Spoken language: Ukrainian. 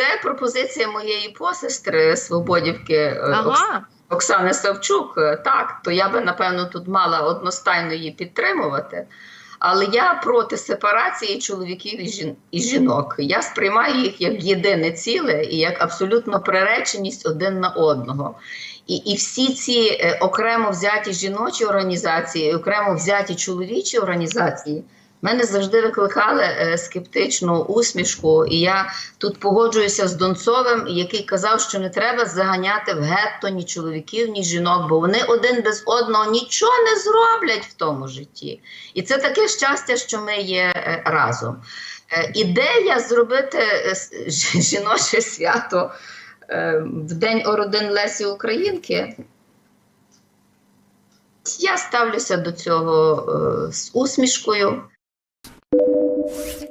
це пропозиція моєї посестри Свободівки е, Ага. Оксани Савчук. Е, Так, то я би напевно тут мала одностайно її підтримувати. Але я проти сепарації чоловіків і жін- і жінок. Я сприймаю їх як єдине ціле і як абсолютно приреченість один на одного. І, і всі ці е, окремо взяті жіночі організації, окремо взяті чоловічі організації мене завжди викликали е, скептичну усмішку. І я тут погоджуюся з Донцовим, який казав, що не треба заганяти в гетто ні чоловіків, ні жінок, бо вони один без одного нічого не зроблять в тому житті. І це таке щастя, що ми є е, разом. Е, Ідея зробити жіноче свято в День Ородин Лесі Українки. Я ставлюся до цього з усмішкою. Thank you.